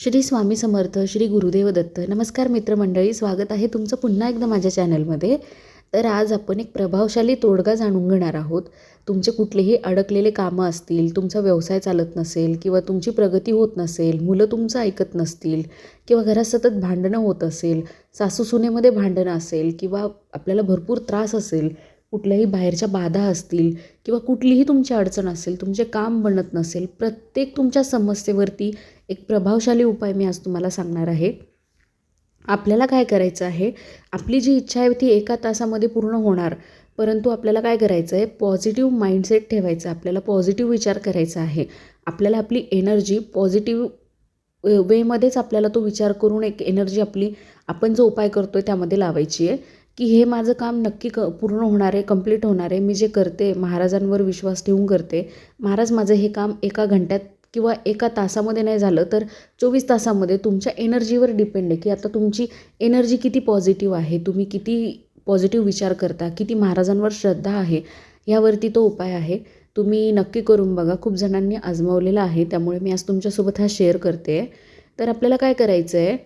श्री स्वामी समर्थ श्री गुरुदेव दत्त. नमस्कार मित्रमंडळी स्वागत आहे तुमचं पुन्हा एकदा माझ्या चॅनलमध्ये. तर आज आपण एक प्रभावशाली तोडगा जाणून घेणार आहोत. तुमचे कुठलेही अडकलेले कामं असतील तुमचा व्यवसाय चालत नसेल किंवा तुमची प्रगती होत नसेल मुलं तुमचं ऐकत नसतील किंवा घरात सतत भांडणं होत असेल सासूसुनेमध्ये भांडणं असेल किंवा आपल्याला भरपूर त्रास असेल कुठल्याही बाहेरच्या बाधा असतील किंवा कुठलीही तुमची अडचण असेल तुमचे काम बनत नसेल प्रत्येक तुमच्या समस्येवरती एक प्रभावशाली उपाय मी आज तुम्हाला सांगणार आहे. आपल्याला काय करायचं आहे? आपली जी इच्छा आहे ती एका तासामध्ये पूर्ण होणार परंतु आपल्याला काय करायचं आहे? पॉझिटिव्ह माइंडसेट ठेवायचं आहे आपल्याला पॉझिटिव्ह विचार करायचा आहे. आपल्याला आपली एनर्जी पॉझिटिव्ह वेमध्येच आपल्याला तो विचार करून एक एनर्जी आपली आपण जो उपाय करतो आहे त्यामध्ये लावायची आहे. की हे माझं काम नक्की क पूर्ण होणार आहे कंप्लीट होणार आहे. मी जे करते महाराजांवर विश्वास ठेवून करते महाराज माझं हे काम एका घंट्यात किंवा एका तासामध्ये नाही झालं तर चोवीस तासामध्ये तुमच्या एनर्जीवर डिपेंड आहे की आता तुमची एनर्जी किती पॉझिटिव्ह आहे तुम्ही किती पॉझिटिव्ह विचार करता किती महाराजांवर श्रद्धा आहे यावरती तो उपाय आहे. तुम्ही नक्की करून बघा खूप जणांनी आजमावलेला आहे त्यामुळे मी आज तुमच्यासोबत हा शेअर करते. तर आपल्याला काय करायचं आहे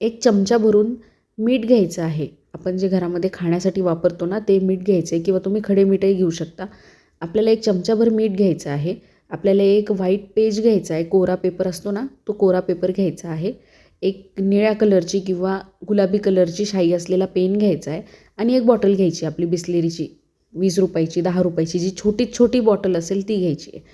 एक चमचा भरून मीठ घ्यायचं आहे. आपण जे घरामध्ये खाण्यासाठी वापरतो ना ते मीठ घ्यायचं आहे किंवा तुम्ही खडे मीठही घेऊ शकता. आपल्याला एक चमचाभर मीठ घ्यायचं आहे. आपल्याला एक व्हाईट पेज घ्यायचा आहे. कोरा पेपर असतो ना तो कोरा पेपर घ्यायचा आहे. एक निळ्या कलरची किंवा गुलाबी कलरची शाई असलेला पेन घ्यायचा आहे. आणि एक बॉटल घ्यायची आपली बिस्लेरीची वीस रुपयाची दहा रुपयाची जी छोटी छोटी बॉटल असेल ती घ्यायची आहे.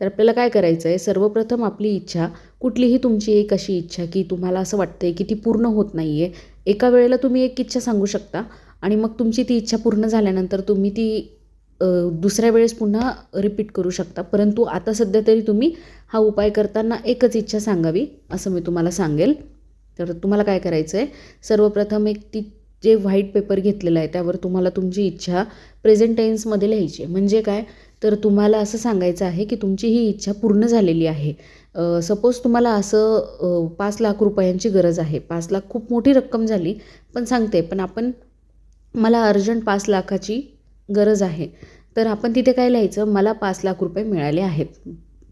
तर आपल्याला काय करायचं आहे सर्वप्रथम आपली इच्छा कुठलीही तुमची एक अशी इच्छा की तुम्हाला असं वाटतं आहे की ती पूर्ण होत नाही आहे एका वेळेला तुम्ही एक इच्छा सांगू शकता आणि मग तुमची ती इच्छा पूर्ण झाल्यानंतर तुम्ही ती दुसऱ्या वेळेस पुन्हा रिपीट करू शकता. परंतु आता सध्या तरी तुम्ही हा उपाय करताना एकच इच्छा सांगावी असं मी तुम्हाला सांगेल. तर तुम्हाला काय करायचं आहे सर्वप्रथम एक ती जे व्हाईट पेपर घेतलेलं आहे त्यावर तुम्हाला तुमची इच्छा प्रेझेंट टेन्समध्ये लिहायची आहे. म्हणजे काय? तर तुम्हाला असं सांगायचं आहे की तुमची ही इच्छा पूर्ण झालेली आहे. सपोज तुम्हाला असं पाच लाख रुपयांची गरज आहे. पाच लाख खूप मोठी रक्कम झाली पण सांगते पण आपण मला अर्जंट पाच लाखाची गरज आहे. तर आपण तिथे काय लिहायचं? मला पाच लाख रुपये मिळाले आहेत.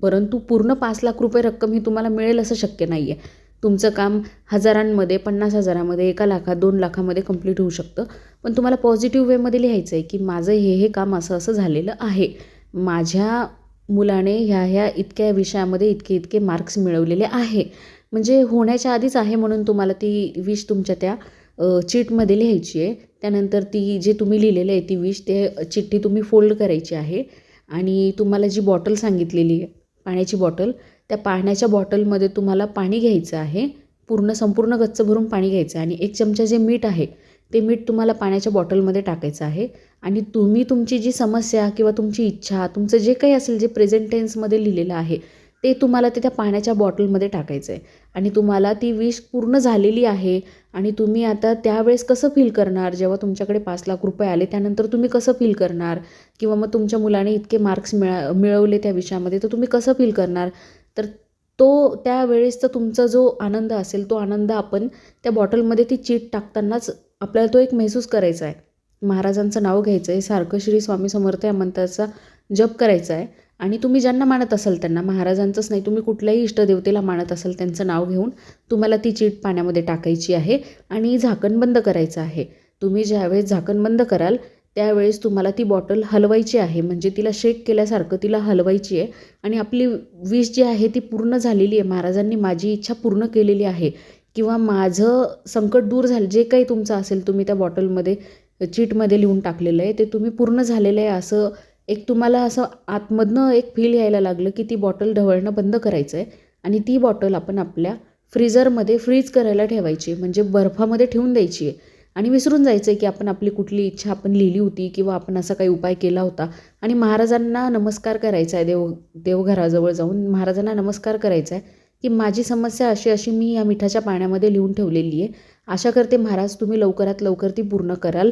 परंतु पूर्ण पाच लाख रुपये रक्कम ही तुम्हाला मिळेल असं शक्य नाही आहे तुमचं काम हजारांमध्ये पन्नास हजारामध्ये एका लाखात दोन लाखामध्ये कंप्लीट होऊ शकतं. पण तुम्हाला पॉझिटिव्ह वेमध्ये लिहायचं आहे की माझं हे हे काम असं असं झालेलं आहे. माझ्या मुलाने ह्या ह्या इतक्या विषयामध्ये इतके इतके मार्क्स मिळवलेले आहे. म्हणजे होण्याच्या आधीच आहे म्हणून तुम्हाला ती विश तुमच्या त्या चिटमध्ये लिहायची आहे. त्यानंतर ती जे तुम्ही लिहिलेलं आहे ती विश ते चिठ्ठी तुम्ही फोल्ड करायची आहे. आणि तुम्हाला जी बॉटल सांगितलेली आहे पाण्याची बॉटल त्या पाण्याच्या बॉटलमध्ये तुम्हाला पाणी घ्यायचं आहे. पूर्ण संपूर्ण गच्च भरून पाणी घ्यायचं आहे. आणि एक चमचा जे मीठ आहे ते मीठ तुम्हाला पाण्याच्या बॉटलमध्ये टाकायचं आहे. आणि तुम्ही तुमची जी समस्या किंवा तुमची इच्छा तुमचं जे काही असेल जे प्रेझेंट टेन्समध्ये लिहिलेलं आहे ते तुम्हाला ते त्या पाण्याच्या बॉटलमध्ये टाकायचं आहे. आणि तुम्हाला ती विश पूर्ण झालेली आहे आणि तुम्ही आता त्यावेळेस कसं फील करणार? जेव्हा तुमच्याकडे पाच लाख रुपये आले त्यानंतर तुम्ही कसं फील करणार? किंवा मग तुमच्या मुलाने इतके मार्क्स मिळा मिळवले त्या विषयामध्ये तर तुम्ही कसं फील करणार? तर तो त्यावेळेसचा तुमचा जो आनंद असेल तो आनंद आपण त्या बॉटलमध्ये ती चीट टाकतानाच आपल्याला तो एक महसूस करायचा आहे. महाराजांचं नाव घ्यायचं आहे. सारखं श्री स्वामी समर्थ या मंत्राचा जप करायचा आहे. आणि तुम्ही ज्यांना मानत असाल त्यांना महाराजांचंच नाही तुम्ही कुठल्याही इष्टदेवतेला मानत असाल त्यांचं नाव घेऊन तुम्हाला ती चीट पाण्यामध्ये टाकायची आहे आणि झाकण बंद करायचं आहे. तुम्ही ज्यावेळेस झाकण बंद कराल त्यावेळेस तुम्हाला ती बॉटल हलवायची आहे. म्हणजे तिला शेक केल्यासारखं तिला हलवायची आहे. आणि आपली विष जी आहे ती पूर्ण झालेली आहे. महाराजांनी माझी इच्छा पूर्ण केलेली आहे. किंवा माझं संकट दूर झालं जे काही तुमचं असेल तुम्ही त्या बॉटलमध्ये चीटमध्ये लिहून टाकलेलं आहे ते तुम्ही पूर्ण झालेलं आहे असं एक तुम्हाला असं आतमधनं एक फील यायला लागलं की ती बॉटल ढवळणं बंद करायचं आहे आणि ती बॉटल आपण आपल्या फ्रीजरमध्ये फ्रीज करायला ठेवायची म्हणजे बर्फामध्ये ठेवून द्यायची आहे. आणि विसरून जायचं आहे की आपण आपली कुठली इच्छा आपण लिहिली होती किंवा आपण असा काही उपाय केला होता. आणि महाराजांना नमस्कार करायचा आहे देव देवघराजवळ जाऊन महाराजांना नमस्कार करायचा आहे. की माझी समस्या अशी अशी मी या मिठाच्या पाण्यामध्ये लिहून ठेवलेली आहे. आशा करते महाराज तुम्ही लवकरात लवकर ती पूर्ण कराल.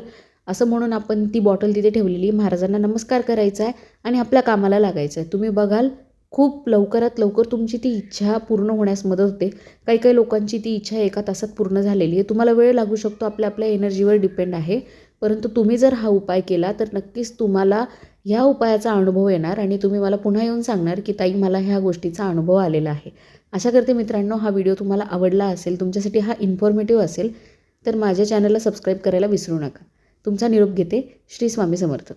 असं म्हणून आपण ती बॉटल तिथे ठेवलेली महाराजांना नमस्कार करायचा आहे आणि आपल्या कामाला लागायचं आहे. तुम्ही बघाल खूप लवकरात लवकर तुमची ती इच्छा पूर्ण होण्यास मदत होते. काही काही लोकांची ती इच्छा एका तासात पूर्ण झालेली आहे. तुम्हाला वेळ लागू शकतो. आपल्या आपल्या एनर्जीवर डिपेंड आहे. परंतु तुम्ही जर हा उपाय केला तर नक्कीच तुम्हाला ह्या उपायाचा अनुभव येणार आणि तुम्ही मला पुन्हा येऊन सांगणार की ताई मला ह्या गोष्टीचा अनुभव आलेला आहे. आशा करते मित्रांनो हा व्हिडिओ तुम्हाला आवडला असेल तुमच्यासाठी हा इन्फॉर्मेटिव्ह असेल तर माझ्या चॅनलला सबस्क्राईब करायला विसरू नका. तुमचा निरोप घेते श्री स्वामी समर्थ.